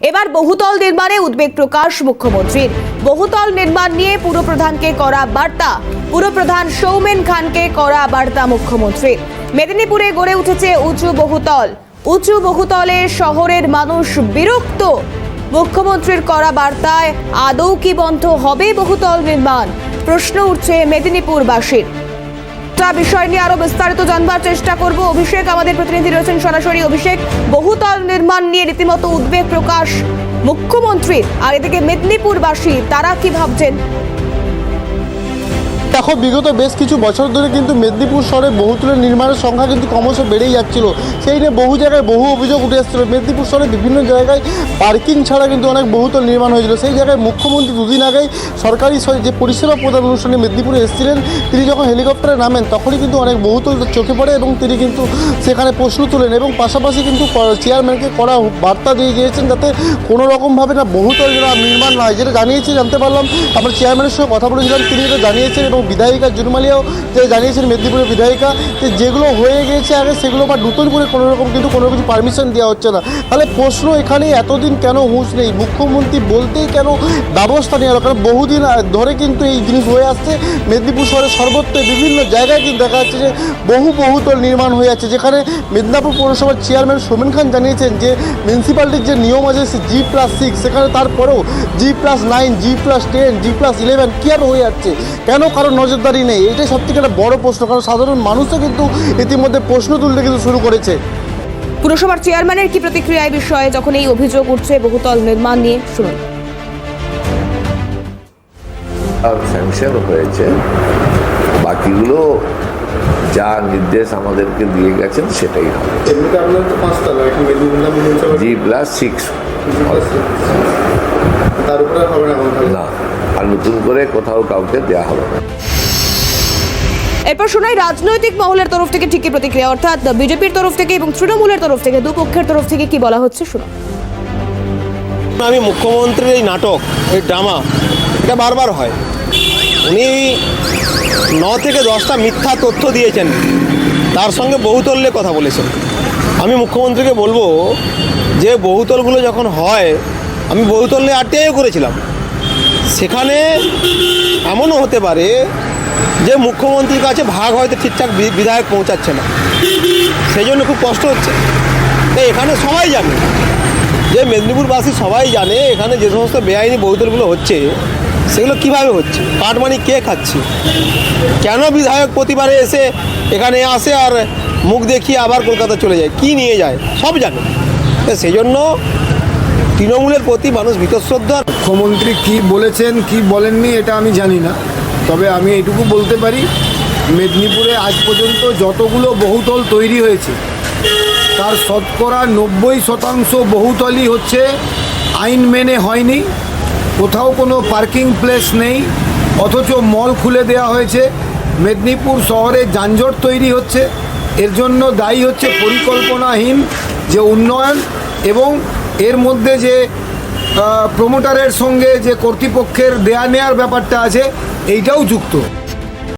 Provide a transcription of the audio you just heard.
এবার বহুতল নির্মাণে উদ্বেগ প্রকাশ মুখ্যমন্ত্রীর। বহুতল নির্মাণ নিয়ে পুরপ্রধানকে করা বার্তা। পুরপ্রধান সৌমেন খানকে করা বার্তা মুখ্যমন্ত্রীর। মেদিনীপুরে গড়ে উঠেছে উঁচু বহুতল। উঁচু বহুতলে শহরের মানুষ বিরক্ত। মুখ্যমন্ত্রীর করা বার্তায়, আদৌ কি বন্ধ হবে বহুতল নির্মাণ? প্রশ্ন উঠছে মেদিনীপুরবাসীর। তা বিষয় নিয়ে আরও বিস্তারিত জানবার চেষ্টা করব। অভিষেক, আমাদের প্রতিনিধি রয়েছেন সরাসরি। অভিষেক, বহুতল নির্মাণ নিয়ে রীতিমতো উদ্বেগ প্রকাশ মুখ্যমন্ত্রী আর এদিকে মেদিনীপুরবাসী, তারা কি ভাবছেন? দেখো, বিগত বেশ কিছু বছর ধরে কিন্তু মেদিনীপুর শহরে বহুতলের নির্মাণের সংখ্যা কিন্তু ক্রমশ বেড়েই যাচ্ছিল। সেই নিয়ে বহু জায়গায় বহু অভিযোগ উঠে এসেছিল। মেদিনীপুর শহরে বিভিন্ন জায়গায় পার্কিং ছাড়া কিন্তু অনেক বহুতল নির্মাণ হয়েছিল। সেই জায়গায় মুখ্যমন্ত্রী দুদিন আগেই সরকারি যে পরিষেবা প্রদান অনুষ্ঠানে মেদিনীপুরে এসেছিলেন, তিনি যখন হেলিকপ্টারে নামেন, তখনই কিন্তু অনেক বহুতল চোখে পড়ে এবং তিনি কিন্তু সেখানে প্রশ্ন তুলেন এবং পাশাপাশি কিন্তু চেয়ারম্যানকে করা বার্তা দিয়ে গিয়েছেন যাতে কোনো রকমভাবে না বহুতল যেন নির্মাণ না হয়, যেটা জানিয়েছি, জানতে পারলাম। আমরা চেয়ারম্যানের সঙ্গে কথা বলেছিলাম, তিনি এটা জানিয়েছেন এবং বিধায়িকা জুনমালিয়াও যে জানিয়েছেন মেদিনীপুরের বিধায়িকা যে যেগুলো হয়ে গিয়েছে আগে সেগুলো বা নতুন করে কোনো রকম কিন্তু কোনো কিছু পারমিশন দেওয়া হচ্ছে না। তাহলে প্রশ্ন এখানে এতদিন কেন হুঁশ নেই? মুখ্যমন্ত্রী বলতেই কেন ব্যবস্থা নেওয়া কারণ বহুদিন ধরে কিন্তু এই জিনিস হয়ে আসছে। মেদিনীপুর শহরের সর্বত্র বিভিন্ন জায়গায় কিন্তু দেখা যাচ্ছে যে বহু বহুতল নির্মাণ হয়ে যাচ্ছে। যেখানে মেদিনীপুর পৌরসভার চেয়ারম্যান সোমেন খান জানিয়েছেন যে মিউনিসিপ্যালিটির যে নিয়ম আছে, সে জি প্লাস সিক্স সেখানে তারপরেও G plus nine G plus ten G plus eleven কী আর হয়ে যাচ্ছে? কেন? কারও নজরদারি নেই। এটাই সব থেকে একটা বড় প্রশ্ন কারণ সাধারণ মানুষও কিন্তু ইতিমধ্যে প্রশ্ন তুলতে কিন্তু শুরু করেছে। পুরসভার চেয়ারম্যানের কি প্রতিক্রিয়া এই বিষয়ে যখন এই অভিযোগ উঠছে বহুতল নির্মাণ নিয়ে শুনুন। স্যাংশন হয়েছে। বাকিগুলো যা নির্দেশ আমাদেরকে দিয়ে গেছেন সেটাই হবে। জি প্লাস সিক্স তার উপরে হবে না। আর নতুন করে কোথাও কাউকে দেওয়া হবে না। এরপর শোনাই রাজনৈতিক মহলের তরফ থেকে ঠিকই প্রতিক্রিয়া অর্থাৎ বিজেপির তরফ থেকে এবং তৃণমূলের তরফ থেকে দুপক্ষের তরফ থেকে কি বলা হচ্ছে? শুনুন। আমি মুখ্যমন্ত্রীর এই নাটক এই ড্রামা এটা বারবার হয়। উনি ন থেকে দশটা মিথ্যা তথ্য দিয়েছেন। তার সঙ্গে বহুতল্যে কথা বলেছেন। আমি মুখ্যমন্ত্রীকে বলব যে বহুতলগুলো যখন হয় আমি বহুতল্যে আটটিআইও করেছিলাম। সেখানে এমনও হতে পারে যে মুখ্যমন্ত্রীর কাছে ভাগ হয়তো ঠিকঠাক বিধায়ক পৌঁছাচ্ছে না। সেই জন্য খুব কষ্ট হচ্ছে। তাই এখানে সবাই জানে, যে মেদিনীপুরবাসী সবাই জানে এখানে যে সমস্ত বেআইনি বহুতলগুলো হচ্ছে, সেগুলো কীভাবে হচ্ছে? কাটমানি কে খাচ্ছে? কেন বিধায়ক প্রতিবারে এসে এখানে আসে আর মুখ দেখিয়ে আবার কলকাতা চলে যায়? কি নিয়ে যায়? সব জানে। সেই জন্য তৃণমূলের প্রতি মানুষ ভীতশ্রদ্ধা মুখ্যমন্ত্রী কি বলেছেন, কি বলেননি, এটা আমি জানি না। তবে আমি এটুকু বলতে পারি, মেদিনীপুরে আজ পর্যন্ত যতগুলো বহুতল তৈরি হয়েছে, তার শতকরা নব্বই শতাংশ বহুতলই হচ্ছে আইন মেনে হয়নি, কোথাও কোনো পার্কিং প্লেস নেই, অথচ মল খুলে দেওয়া হয়েছে, মেদিনীপুর শহরে যানজট তৈরি হচ্ছে, এর জন্য দায়ী হচ্ছে পরিকল্পনাহীন যে উন্নয়ন এবং এর মধ্যে যে প্রমোটারের সঙ্গে যে কর্তৃপক্ষের দেয়া নেয়ার ব্যাপারটা আছে এইটাও যুক্ত।